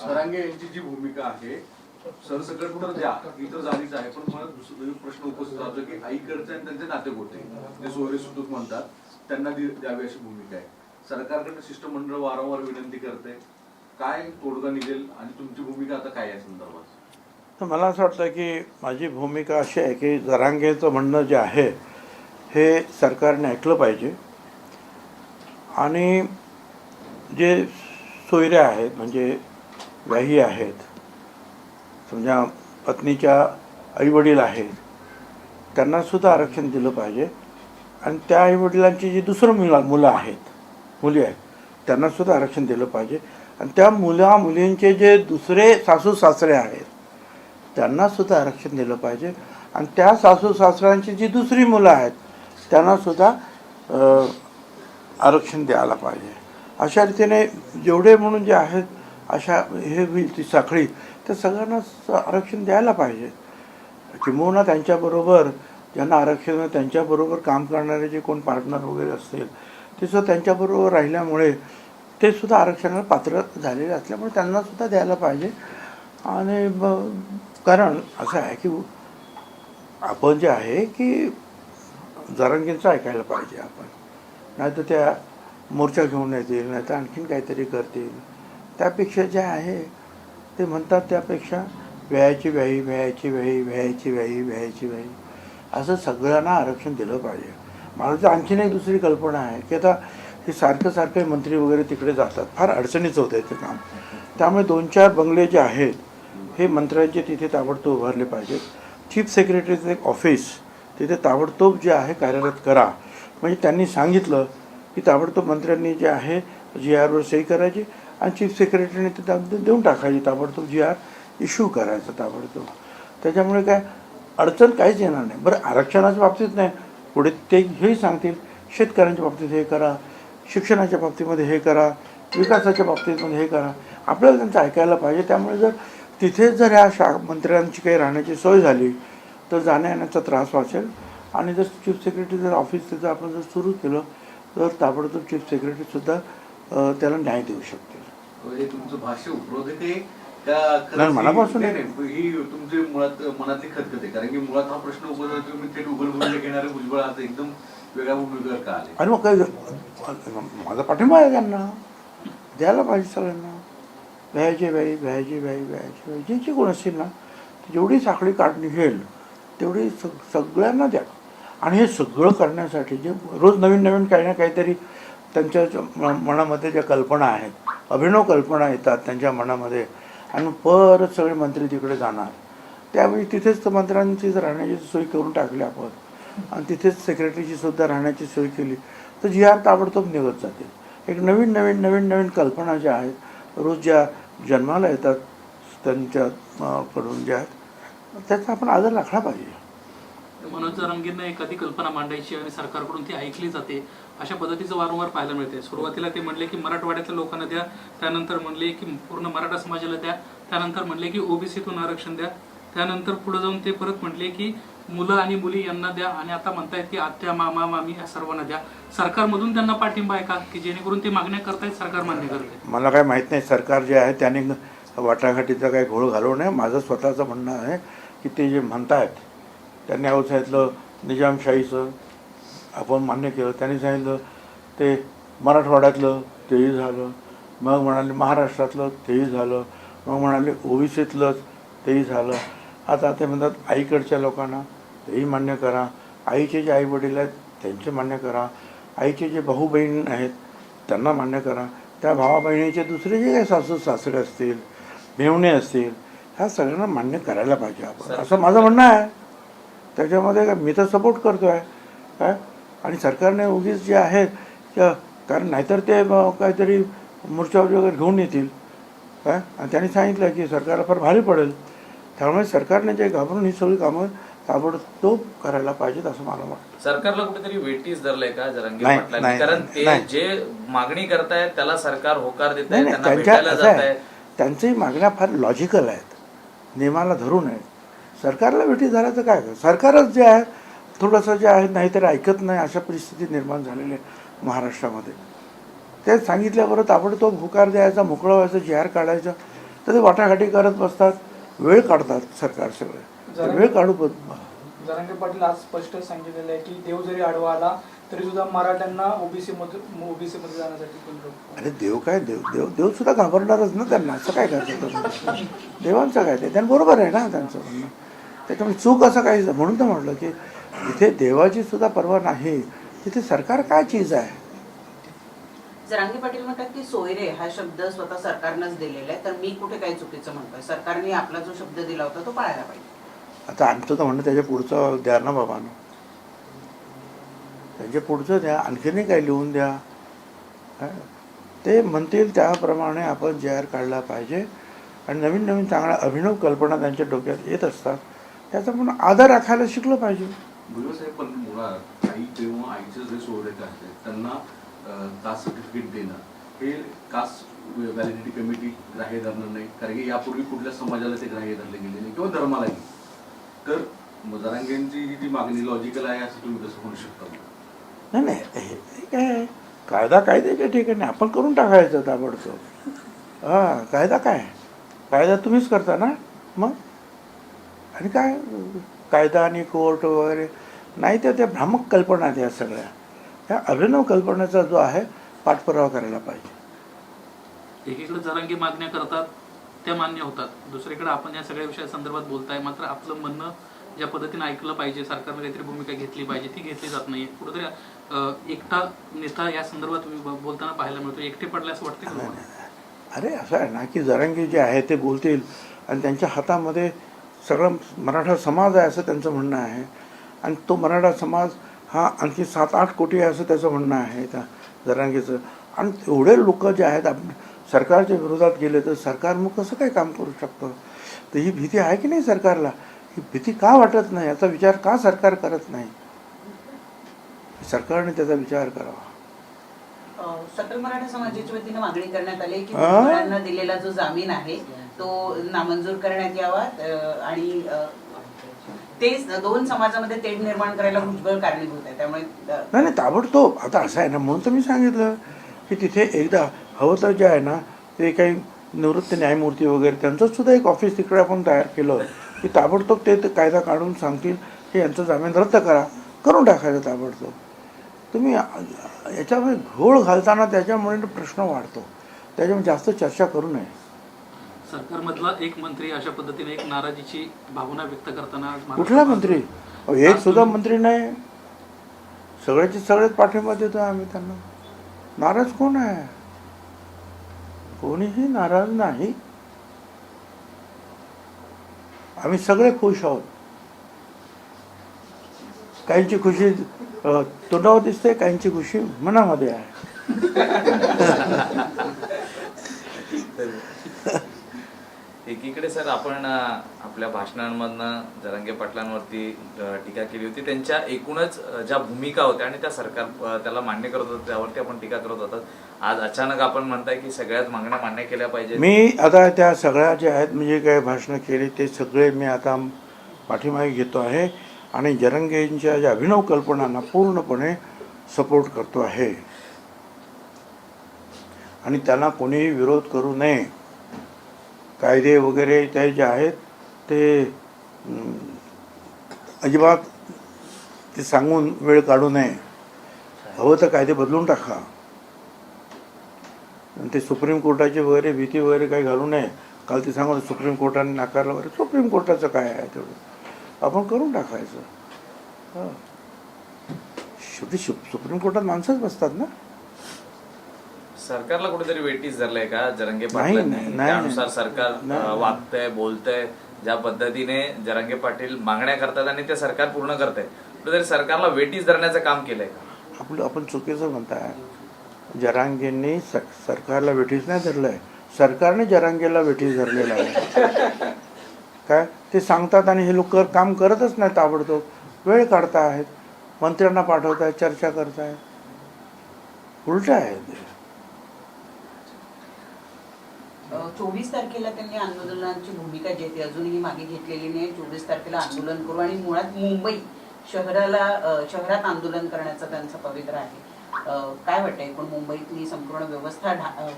सरांगे यांची जी भूमिका आहे सरसकट तर द्या ही तर झालीच आहे पण मला दुसरा म्हणजे प्रश्न उपस्थित राहतो की आईकडचे आणि त्यांचे नाते होते जे सोयरे सुतूक म्हणतात त्यांना दि- द्यावी अशी भूमिका आहे. सरकारकडे शिष्टमंडळ वारंवार विनंती करते काय तोडगा निघेल आणि तुमची भूमिका आता काय आहे या संदर्भात? तर मला असं वाटतं की माझी भूमिका अशी आहे की जरांगेचं म्हणणं जे आहे हे सरकारने ऐकलं पाहिजे. आणि जे सोयरे आहेत म्हणजे व्याही आहेत. समजा पत्नीच्या आईवडील आहेत. त्यांनासुद्धा आरक्षण दिलं पाहिजे. आणि त्या आईवडिलांची जी दुसरं मुला मुलं आहेत मुली आहेत त्यांनासुद्धा आरक्षण दिलं पाहिजे. आणि त्या मुला मुलींचे जे दुसरे सासू सासरे आहेत त्यांनासुद्धा आरक्षण दिलं पाहिजे. आणि त्या सासू सासऱ्यांची जी दुसरी मुलं आहेत त्यांनासुद्धा आरक्षण द्यायला पाहिजे. अशा रीतीने जेवढे म्हणून जे आहेत अशा हे होईल ती साखळी. त्या सगळ्यांना आरक्षण द्यायला पाहिजे. किंबहुना त्यांच्याबरोबर ज्यांना आरक्षण त्यांच्याबरोबर काम करणारे जे कोण पार्टनर वगैरे असतील ते सुद्धा त्यांच्याबरोबर राहिल्यामुळे ते सुद्धा आरक्षणाला पात्र झालेले असल्यामुळे त्यांना सुद्धा द्यायला पाहिजे. आणि कारण असं आहे की आपण जे आहे की जरांगींचं ऐकायला पाहिजे आपण. नाही तर त्या मोर्चा घेऊन येतील नाही तर आणखीन काहीतरी करतील. त्यापेक्षा जे आहे ते म्हणतात त्यापेक्षा व्यायाची व्याही व्यायाची व्याही व्यायाची व्याही व्यायाची व्याही असं सगळ्यांना आरक्षण दिलं पाहिजे. मला तर आणखीन एक दुसरी कल्पना आहे की आता हे सारखं सारखं मंत्री वगैरे तिकडे जातात. फार अडचणीचं होतं ते काम. त्यामुळे दोन चार बंगले जे आहेत हे मंत्र्यांचे तिथे ताबडतोब उभारले पाहिजेत चीफ सेक्रेटरीचं एक ऑफिस तिथे ताबडतोब जे आहे कार्यरत करा. म्हणजे त्यांनी सांगितलं की ताबडतोब मंत्र्यांनी जे आहे जी आरवर सही करायची आणि चीफ सेक्रेटरीने ते देऊन टाकायची ताबडतोब जी आर इश्यू करायचं ताबडतोब. त्याच्यामुळे काय अडचण काहीच येणार नाही. बरं आरक्षणाच्या बाबतीत नाही. पुढे ते हेही सांगतील शेतकऱ्यांच्या बाबतीत हे करा शिक्षणाच्या बाबतीमध्ये हे करा विकासाच्या बाबतीमध्ये हे करा. आपल्याला त्यांचं ऐकायला पाहिजे. त्यामुळे जर तिथेच जर ह्या शा मंत्र्यांची काही राहण्याची सोय झाली तर जाण्या येण्याचा त्रास वाचेल. आणि जर चीफ सेक्रेटरी जर ऑफिस तिथं आपण जर सुरू केलं तर ताबडतोब चीफ सेक्रेटरीसुद्धा त्याला न्याय देऊ शकते हे तुमचं भाष्य उपरोधक आहे का? मनापासून ही- ही तुमची मुळात मनातली खतखत. आहे कारण की मुळात हा प्रश्न उपस्थित तुम्ही थेट उघड भूमिका घेणारे भुजबळ आता एकदम वेगळ्या भूमिकेवर का आले? आणि मग काय माझा पाठिंबा आहे त्यांना. द्यायला पाहिजे सगळ्यांना. व्यायचे व्याई व्यायचे व्याई व्यायचे व्याई जे जे कोण असतील ना जेवढी साखळी काढ निघेल तेवढी सग सगळ्यांना द्या. आणि हे सगळं करण्यासाठी जे रोज नवीन नवीन काही ना काहीतरी त्यांच्या म- मनामध्ये ज्या कल्पना आहेत अभिनव कल्पना येतात त्यांच्या मनामध्ये. आणि परत सगळे मंत्री तिकडे जाणार. त्यावेळी तिथेच तर मंत्र्यांची राहण्याची सोय करून टाकली आपण. आणि तिथेच सेक्रेटरीची सुद्धा राहण्याची सोय केली. तर जी आर ताबडतोब निघत जातील एक नवीन नवीन नवीन नवीन कल्पना ज्या आहेत रोज ज्या जन्माला येतात त्यांच्याकडून ज्या आहेत त्याचा आपण आदर राखला पाहिजे. मनोज जरांगींना एखादी कल्पना मांडायची आणि सरकारकडून ती ऐकली जाते अशा पद्धतीचं वारंवार पाहायला मिळते. सुरुवातीला ते म्हणले की मराठवाड्यातल्या लोकांना द्या त्यानंतर म्हणले की पूर्ण मराठा समाजाला द्या त्यानंतर म्हणले की ओबीसीतून आरक्षण द्या त्यानंतर पुढे जाऊन ते परत म्हटले की मुलं आणि मुली यांना द्या आणि आता म्हणतायत की आत्या मामा मामी या सर्वांना द्या. सरकारमधून त्यांना पाठिंबा आहे का? की जेणेकरून ते मागण्या करतायत सरकार मान्य करते मला काय माहीत नाही. सरकार जे आहे त्याने वाटाघाटीचा काही घोळ घालवू नये. माझं स्वतःचं म्हणणं आहे की ते जे म्हणतायत त्यांनी अहो सांगितलं निजामशाहीचं आपण मान्य केलं. त्यांनी सांगितलं ते मराठवाड्यातलं तेही झालं. मग म्हणाले महाराष्ट्रातलं तेही झालं. मग म्हणाले ओबीसीतलंच तेही झालं. आता ते म्हणतात आईकडच्या लोकांना तेही मान्य करा. आईचे जे आई वडील आहेत त्यांचे मान्य करा. आईचे जे भाऊ बहीण आहेत त्यांना मान्य करा. त्या भावा बहिणीचे दुसरे जे काही सासू सासरे असतील मेवणे असतील ह्या सगळ्यांना मान्य करायला पाहिजे आपण. असं माझं म्हणणं आहे. त्याच्यामध्ये काय मी तर सपोर्ट करतो आहे काय? आणि सरकारने उगीच जे आहेत कारण नाहीतर ते काहीतरी मोर्चा वगैरे घेऊन येतील काय? आणि त्यांनी सांगितलं की सरकारला फार भारी पडेल. त्यामुळे सरकारने जे घाबरून ही सगळी कामं ताबडतोब करायला पाहिजेत असं मला वाटतं. सरकारला कुठेतरी वेटीस धरलंय का जरांगे नाही, पाटलांनी कारण ते. जे मागणी करतायत त्याला सरकार होकार देत नाही आहे. त्यांच्या त्यांच्याही मागण्या फार लॉजिकल आहेत. नियमाला धरून आहेत. सरकारला भेटी झाल्याचं काय? कर सरकारच जे आहे थोडंसं जे आहे नाहीतरी ऐकत नाही अशा परिस्थिती निर्माण झालेली आहे महाराष्ट्रामध्ये. ते सांगितल्याबरोबर ताबडतोब होकार द्यायचा मोकळं व्हायचं जी आर काढायचं तर ते वाटाघाटी करत बसतात वेळ काढतात सरकार सगळे. ते वेळ काढू पण जरांगे पाटील आज स्पष्ट सांगितलेलं आहे की देव जरी आडवा आला तरी सुद्धा मराठ्यांना ओबीसी मध्ये ओबीसी मध्ये जाण्यासाठी? अरे देव काय देव? देव देव सुद्धा घाबरणारच ना त्यांना असं काय करतात? देवांचं काय? ते त्यांना बरोबर आहे ना त्यांचं म्हणणं. त्याच्यामुळे चूक असं काही म्हणून तर म्हटलं की इथे देवाची सुद्धा पर्वा नाही. तिथे सरकार काय चीज आहे? जरांगे पाटील म्हणतात की सोयरे हा शब्द स्वतः सरकारनंच दिलेला आहे. तर मी कुठे काही चुकीचं म्हणतोय? सरकारने आपला जो शब्द दिला होता तो पाळायला पाहिजे. आता आमचं तर म्हणणं त्याच्या पुढचं द्या ना बाबांनो. त्याच्या पुढचं द्या. आणखीनही काही लिहून द्या? ते म्हणतील त्याप्रमाणे आपण जाहीर काढला पाहिजे. आणि नवीन नवीन चांगल्या अभिनव कल्पना त्यांच्या डोक्यात येत असतात. त्याचा पण आदर राखायला शिकलं पाहिजे. साहेब पण मुळात आई किंवा आईचे जे सोयरे असतात त्यांना कास्ट सर्टिफिकेट देणं हे कास्ट व्हॅलिडिटी कमिटी ग्राह्य धरणार नाही. कारण की यापूर्वी कुठल्या समाजाला ते ग्राह्य धरले गेले नाही किंवा धर्मालाही तर जरांगेंची जी मागणी लॉजिकल आहे असं तुम्ही कसं म्हणू शकता नाही नाही काय आहे? कायदा कायद्याच्या ठिकाणी आपण करून टाकायचं ताबडतोब. हां कायदा काय कायदा तुम्हीच करता ना? मग? आणि काय कायदा आणि कोर्ट वगैरे नाही तर त्या भ्रामक कल्पना आहेत या सगळ्या. त्या अभिनव कल्पनेचा जो आहे पाठपुरावा करायला पाहिजे. एकीकडे जरांगी मागण्या करतात त्या मान्य होतात. दुसरीकडे आपण या सगळ्या विषयासंदर्भात बोलताय मात्र आपलं म्हणणं ज्या पद्धतीने ऐकलं पाहिजे सरकारने काहीतरी भूमिका घेतली पाहिजे ती घेतली जात नाहीये. कुठेतरी एकटा नेता या संदर्भात बोलताना पाहायला मिळतो. एकटे पडले असं वाटतं? अरे असं आहे ना की जरांगी जे आहे ते बोलतील आणि त्यांच्या हातामध्ये सगळं मराठा समाज आहे असं त्यांचं म्हणणं आहे. आणि तो मराठा समाज हा आणखी सात आठ कोटी आहे असं त्याचं म्हणणं आहे. त्या जरांगीचं. आणि एवढे लोक जे आहेत आपण सरकारच्या विरोधात गेले तर सरकार मग कसं काय काम करू शकतं? तर ही भीती आहे की नाही सरकारला? ही भीती का वाटत नाही? याचा विचार का सरकार करत नाही? सरकारने त्याचा विचार करावा. सकल मराठा समाजाच्या वतीनं मागणी करण्यात आली की दिलेला जो जामीन आहे तो नामंजूर करण्यात यावा आणि तेच ते दोन समाजामध्ये तेढ निर्माण करायला भुजबळ कारणीभूत आहे. त्यामुळे नाही नाही ताबडतोब. आता असं आहे ना म्हणून तर मी सांगितलं की तिथे एकदा हवं तर जे आहे ना ते काही निवृत्त न्यायमूर्ती वगैरे त्यांचं सुद्धा एक ऑफिस तिकडे आपण तयार केलं की ताबडतोब ते कायदा काढून सांगतील की यांचं जामीन रद्द करा. करून टाकायचं ताबडतोब. तुम्ही याच्यामध्ये घोळ घालताना त्याच्यामुळे प्रश्न वाढतो. त्याच्यामुळे जास्त चर्चा करू नये. सरकारमधला एक मंत्री अशा पद्धतीने एक नाराजीची भावना व्यक्त करताना कुठला मंत्री? एक सुद्धा मंत्री नाही. सगळ्याचे सगळेच पाठिंबा देतो आम्ही त्यांना. नाराज कोण आहे? कोणीही नाराज नाही. आम्ही सगळे खुश आहोत. काहींची खुशी तोंडावर दिसते काहींची खुशी मनामध्ये आहे. एकीकडे सर आपण आपल्या भाषणांमधनं जरांगे पाटलांवरती टीका केली होती. त्यांच्या एकूणच ज्या भूमिका होत्या आणि त्या सरकार त्याला मान्य करत होतं त्यावरती आपण टीका करत होतात आज अचानक आपण म्हणताय की सगळ्यात मागण्या मान्य केल्या पाहिजे मी आता त्या सगळ्या ज्या आहेत म्हणजे काही भाषणं केली ते सगळे मी आता पाठीमागे घेतो आहे आणि जरंगेंच्या ज्या अभिनव कल्पनांना पूर्णपणे सपोर्ट करतो आहे. आणि त्यांना कोणीही विरोध करू नये. कायदे वगैरे ते जे आहेत ते अजिबात ते सांगून वेळ काढू नये. हवं तर कायदे बदलून टाका. आणि ते सुप्रीम कोर्टाची वगैरे भीती वगैरे काही घालू नये. काल ते सांगून सुप्रीम कोर्टाने नाकारलं वगैरे. सुप्रीम कोर्टाचं काय आहे तेवढं? आपण करून टाकायचं. हां. शेवटी सुप्रीम कोर्टात माणसंच बसतात ना? सरकारला कुठेतरी वेटीस धरलंय का? जरंगे नाही, पाटलांनी नाही, नाही, त्यानुसार. सरकार अं. वागतंय बोलतंय ज्या पद्धतीने जरंगे पाटील मागण्या करतात आणि ते सरकार पूर्ण करतंय. कुठेतरी सरकारला वेटीस धरण्याचं काम केलंय का? आपलं आपण चुकीचं म्हणताय. जरांगेंनी स सरकारला वेठीस नाही धरलंय. सरकारने जरांगेला वेठीस धरलेलं आहे. काय? ते सांगतात आणि हे लोक काम करतच नाही ताबडतोब. वेळ काढता आहेत मंत्र्यांना पाठवतायत चर्चा करतायत उलट आहे ते. चोवीस तारखेला त्यांनी आंदोलनाची भूमिका जी अजूनही मागे घेतलेली नाही. चोवीस तारखेला आंदोलन करू आणि मुळात मुंबई शहराला शहरात आंदोलन करण्याचा त्यांचा पवित्र आहे. काय वाटतंय? पण मुंबईतली संपूर्ण व्यवस्था ढा-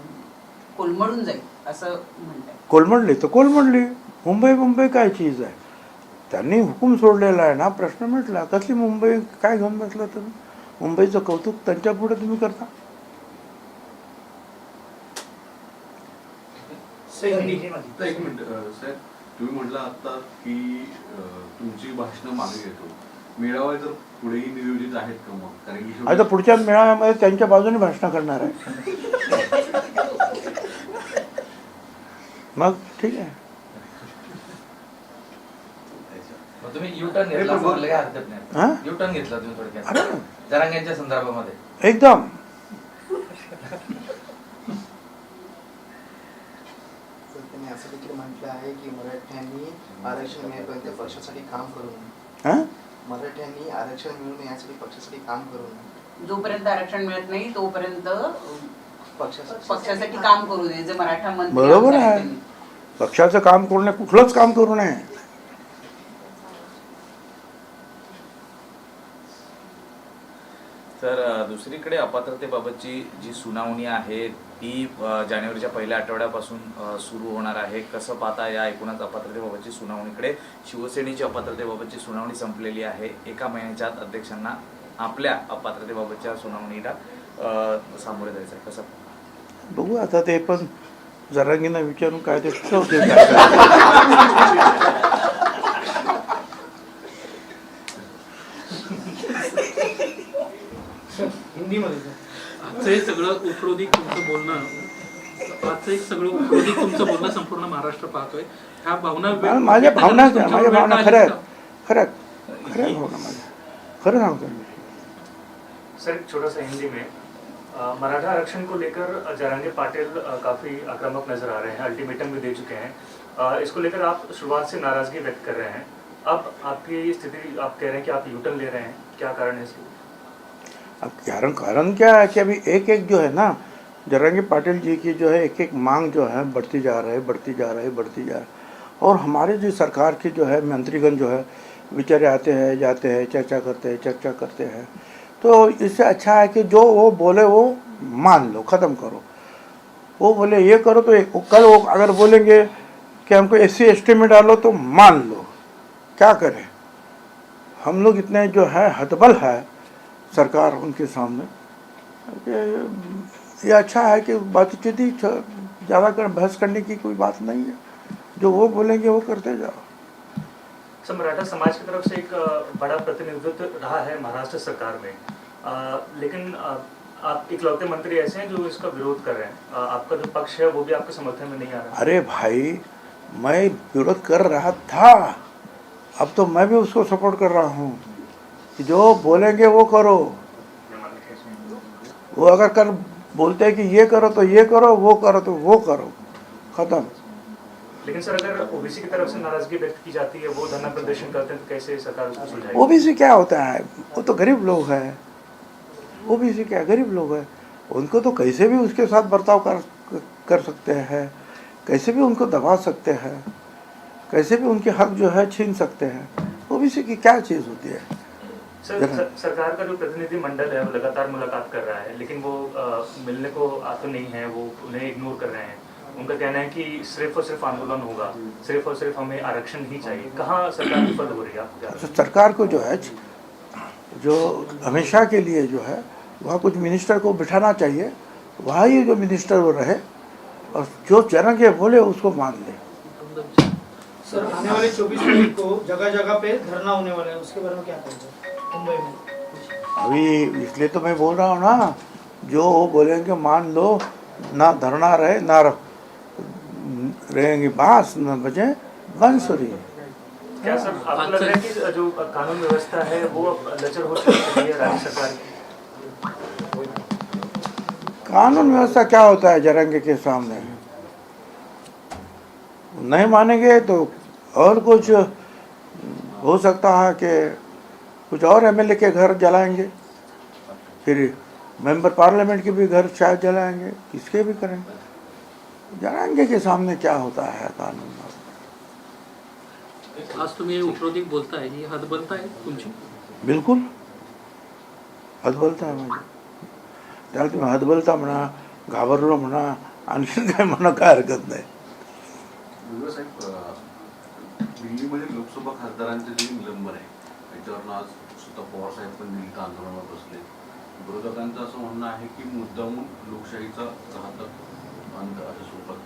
कोलमडून जाईल असं म्हणतात कोलमडली तर कोलमडली. मुंबई मुंबई काय चीज आहे? त्यांनी हुकूम सोडलेला आहे ना? प्रश्न मिटला कसली मुंबई काय घेऊन बसला तुम्ही? मुंबईचं कौतुक त्यांच्या पुढे तुम्ही करता? तर एक मिनिट साहेब तुम्ही म्हटलं आता की अं, तुमची भाषणं मागे घेतो. मेळावा जर पुढेही नियोजित आहेत का मग? कारण की आता पुढच्या मेळाव्यामध्ये त्यांच्या बाजूने भाषण करणार आहे. मग ठीक आहे. मग तुम्ही यू टर्न घेतला असं काही हरकत हा? नाही? यू टर्न घेतला तुम्ही अरे. थोडक्यात जरांग्यांच्या संदर्भामध्ये. एकदम. त्यांनी असं देखील म्हटलं आहे की मराठ्यांनी आरक्षण मिळेपर्यंत पक्षासाठी काम करू नये. मराठ्यांनी आरक्षण मिळवून यासाठी पक्षासाठी काम करू नये. जोपर्यंत आरक्षण मिळत नाही तोपर्यंत पक्षासाठी पक्षासाठी काम करू नये जे मराठा बरोबर आहे. पक्षाचं काम करू नये कुठलंच काम करू नये तर अ, दुसरीकडे अपात्रतेबाबतची जी सुनावणी आहे ती जानेवारीच्या पहिल्या आठवड्यापासून सुरू होणार आहे. कसं पाहता या एकूणच अपात्रतेबाबतची सुनावणीकडे? शिवसेनेची अपात्रतेबाबतची सुनावणी संपलेली आहे. एका महिन्याच्या आत अध्यक्षांना आपल्या अपात्रतेबाबतच्या सुनावणीला सामोरे जायचं आहे. कसं बघू आता ते पण जरांगींना विचारून काय ते ठरवतील काय करायचं. हिंदीमध्ये सर. आजचं हे सगळं उपरोधिक तुमचं बोलणं आजचं एक सगळं उपरोधिक तुमचं बोलणं संपूर्ण महाराष्ट्र पाहतोय. ह्या भावना माझ्या भावना माझ्या भावना का? आहेत. खऱ्या आहेत. भावना माझ्या. खरं सांगतो मी. सर एक छोटा सा हिंदी में मराठा आरक्षण को लेकर जरांगे पाटिल काफी आक्रामक नजर आ रहे हैं अल्टीमेटम भी दे चुके हैं। इसको लेकर आप शुरुआत से नाराजगी व्यक्त कर रहे हैं। अब आपकी ये स्थिति आप कह रहे हैं कि आप यूटर्न ले रहे हैं। क्या कारण है इसकी? अब कारण कारण क्या है कि अभी एक एक जो है ना, जरांगी पाटिल जी की जो है एक एक मांग जो है बढ़ती जा रही है, बढ़ती जा रही है, बढ़ती जा रही और हमारे जो सरकार की जो है मंत्रीगण जो है, बेचारे आते हैं, जाते हैं, चर्चा करते हैं, चर्चा करते हैं। तो इससे अच्छा है कि जो वो बोले वो मान लो, ख़त्म करो। वो बोले ये करो तो ये- कल वो अगर बोलेंगे कि हमको एस सी एस टी में डालो तो मान लो। क्या करें? हम लोग इतने जो है हतबल है। सरकार उनके सामने। ये अच्छा है कि बातचीत ही ज़्यादा कर बहस करने की कोई बात नहीं है। जो वो बोलेंगे वो करते जाओ। सर मराठा समाज की तरफ़ से एक बड़ा प्रतिनिधित्व रहा है महाराष्ट्र सरकार में। अ, लेकिन आप इकलौते मंत्री ऐसे हैं जो इसका विरोध कर रहे हैं। अ, आपका जो पक्ष है वो भी आपके समर्थन में नहीं आ रहा। अरे भाई मैं विरोध कर रहा था। अब तो मैं भी उसको सपोर्ट कर रहा हूँ। कि जो बोलेंगे वो करो। वो अगर कर बोलते हैं कि ये करो तो ये करो वो करो तो वो करो। ख़त्म। लेकिन सर अगर ओबीसी की तरफ़ से नाराज़गी व्यक्त की जाती है वो धरना प्रदर्शन करते हैं तो कैसे सरकार उसको सुलझाएगी? ओबीसी क्या होता है? वो तो गरीब लोग हैं। ओबीसी क्या गरीब लोग है? उनको तो कैसे भी उसके साथ बर्ताव कर कर सकते हैं। कैसे भी उनको दबा सकते हैं। कैसे भी उनके हक जो है छीन सकते हैं। ओबीसी की क्या चीज़ होती है? सर सरकार का जो प्रतिनिधि मंडल है वो लगातार मुलाकात कर रहा है लेकिन वो अ, मिलने को आते नहीं है वो उन्हें इग्नोर कर रहे हैं। उनका कहना है कि सिर्फ़ और सिर्फ़ आंदोलन होगा सिर्फ़ और सिर्फ़ हमें आरक्षण ही चाहिए। कहाँ सरकार विफल हो रही है आपको तो सरकार को जो है जो हमेशा के लिए जो है वहाँ कुछ मिनिस्टर को बिठाना चाहिए। वहाँ ही जो मिनिस्टर वो रहे और जो के बोले उसको मान ले। सर आने वाले 24 तारीख को जगह जगह पे धरना होने वाला है उसके बारे में क्या कहेंगे? मुंबई में अभी इसलिए तो मैं बोल रहा हूँ ना जो वो बोलेंगे मान लो ना धरना रहे ना रहेंगे बांस न बजे बांसुरी। है क्या सर आपको लग रहा है कि जो कानून व्यवस्था है वो लचर हो चुकी है राज्य सरकार की? कानून व्यवस्था क्या होता है जरंगे के सामने? नहीं मानेंगे तो और कुछ हो सकता है कि कुछ और एमएलए के घर जलाएंगे फिर मेंबर पार्लियामेंट के भी घर शायद जलाएंगे किसके भी करेंगे जरांगे के सामने क्या होता है कानून? आज तुम्ही उपरोधिक बोलताय ही हतबलता आहे तुमची बिलकुल। हतबलता आहे माझी। त्याला तुम्ही हतबलता म्हणा घाबरलो म्हणा आणखीन काय म्हणा काय हरकत नाही दिल्लीमध्ये लोकसभा खासदारांचे जे निलंबन आहे त्याच्यावरनं आज स्वतः पवार साहेब पण दिल्लीत आंदोलनावर बसले. विरोधकांचं असं म्हणणं आहे की मुद्दामून लोकशाहीचा घातक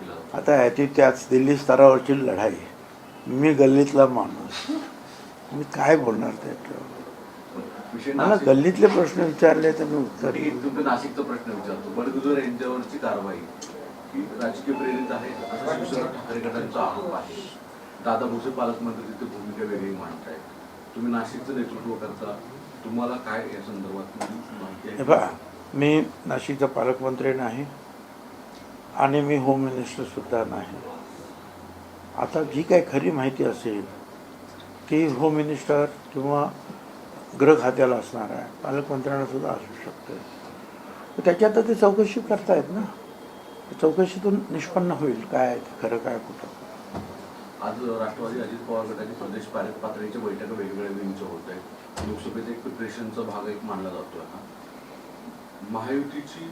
केला आता ह्याची त्याच दिल्ली स्तरावरची लढाई. मी गल्लीतला माणूस. मी काय बोलणार त्याच्यावर मला गल्लीतले प्रश्न विचारले तर मी उत्तर तरी तुमचा नाशिकचा प्रश्न विचारतो. बडगुजर यांच्यावरची कारवाई ही राजकीय प्रेरित आहे असा शिवसेना ठाकरे गटांचा आरोप आहे. दादा भुसे पालकमंत्री तिथे भूमिका वेगळी मांडतायत. तुम्ही नाशिकचं नेतृत्व करता. तुम्हाला काय या संदर्भात माहिती आहे? मी नाशिकचा पालकमंत्री नाही आणि मी होम मिनिस्टर सुद्धा नाही. आता जी काही खरी माहिती असेल ती होम मिनिस्टर किंवा गृह खात्याला असणार आहे. पालकमंत्र्यांना सुद्धा असू शकते. त्याच्यात ते चौकशी करतायत ना. चौकशीतून निष्पन्न होईल काय आहे ते खरं काय कुठं आज राष्ट्रवादी अजित पवार गटाची प्रदेश पार- पातळीच्या बैठका वेगवेगळ्या विंगच्या होत आहेत. लोकसभेचा एक प्रिपरेशनचा भाग एक मानला जातोय हा. महायुतीची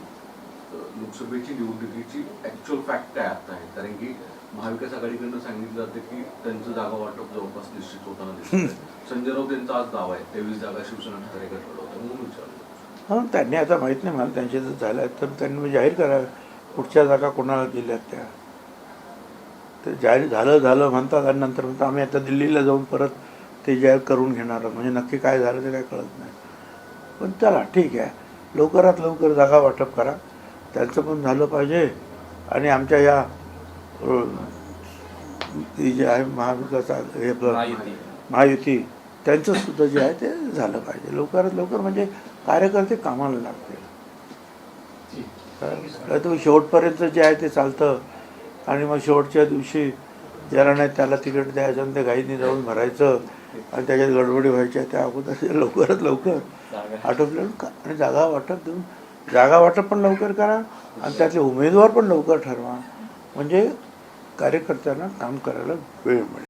लोकसभेची निवडणुकीची ऍक्च्युअल फॅक्ट काय आता आहे कारण की महाविकास आघाडीकडनं सांगितलं जातं की त्यांचं जागा वाटप जवळपास निश्चित होताना दिसतंय. संजय राऊत यांचा आज दावा आहे. तेवीस जागा शिवसेना ठाकरे गट लढवतात म्हणून विचारलं हां त्यांनी आता माहीत नाही मला त्यांचे जर झाल्या आहेत तर त्यांनी जाहीर करावं पुढच्या जागा कोणाला दिल्यात त्या? ते जाहीर झालं झालं म्हणतात आणि नंतर म्हणतात आम्ही आता दिल्लीला जाऊन परत ते जाहीर करून घेणार आहोत. म्हणजे नक्की काय झालं ते काय कळत नाही. पण चला ठीक आहे. लवकरात लवकर जागा वाटप करा. त्यांचं पण झालं पाहिजे. आणि आमच्या या जे आहे महाविकास हे महायुती. त्यांचं सुद्धा जे आहे ते झालं पाहिजे. लवकरात लवकर म्हणजे कार्यकर्ते कामाला लागतील. तर तुम्ही शेवटपर्यंत जे आहे ते चालतं. आणि मग शेवटच्या दिवशी ज्याला नाही त्याला तिकीट द्यायचं आणि ते घाईने जाऊन भरायचं आणि त्याच्यात गडबडी व्हायच्या त्या अगोदर लवकरात लवकर आटोपलं. का? आणि जागा वाटप देऊन जागा वाटप पण लवकर करा आणि त्यातले उमेदवार पण लवकर ठरवा. म्हणजे कार्यकर्त्यांना काम करायला वेळ मिळेल.